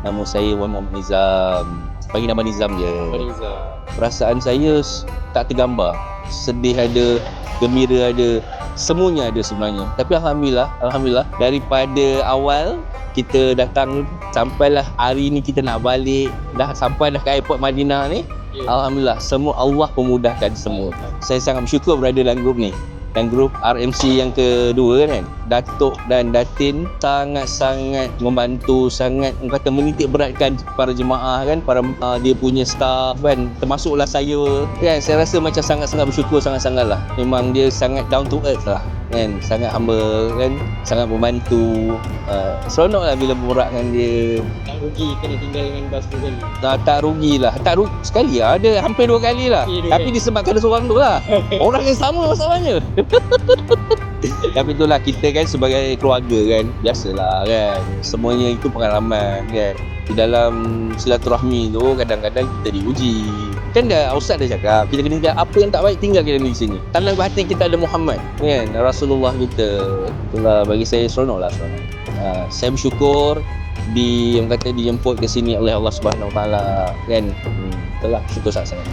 Nama saya Wan Muhammad Nizam. Bagi nama Nizam je. Fariza. Perasaan saya tak tergambar. Sedih ada, gembira ada, semuanya ada sebenarnya. Tapi alhamdulillah, alhamdulillah daripada awal kita datang sampailah hari ni kita nak balik dah sampai dah ke airport Madinah ni Ya. Alhamdulillah semua Allah pemudahkan semua saya sangat bersyukur berada dalam grup ni dan grup RMC yang kedua kan. Datuk dan Datin sangat-sangat membantu sangat orang kata menitik beratkan para jemaah kan. Para uh, dia punya staff kan. Termasuklah saya. Kan saya rasa macam sangat-sangat bersyukur sangat-sangat lah. Memang dia sangat down to earth lah kan sangat humble kan sangat membantu. Uh, seronok lah bila berborak dengan dia. Tak rugi kena tinggal dengan bas tu kali. tak, tak rugi lah tak rugi sekali lah ada hampir dua kali lah. Dua tapi kali. disebabkan seorang tu lah. Orang yang sama masalahnya. Tapi itulah kita kan sebagai keluarga kan biasalah kan. Semuanya itu pengalaman kan. Di dalam silaturahmi tu kadang-kadang kita diuji kan dah Ustaz dah cakap kita kena tinggal apa yang tak baik tinggalkan di sini. Tanam hati kita ada Muhammad kan? Rasulullah kita. Itulah bagi saya seronok. Lah ha, saya bersyukur di yang kata dijemput ke sini oleh Allah Subhanahu Wa Taala kan? Hmm, itulah syukur sangat-sangat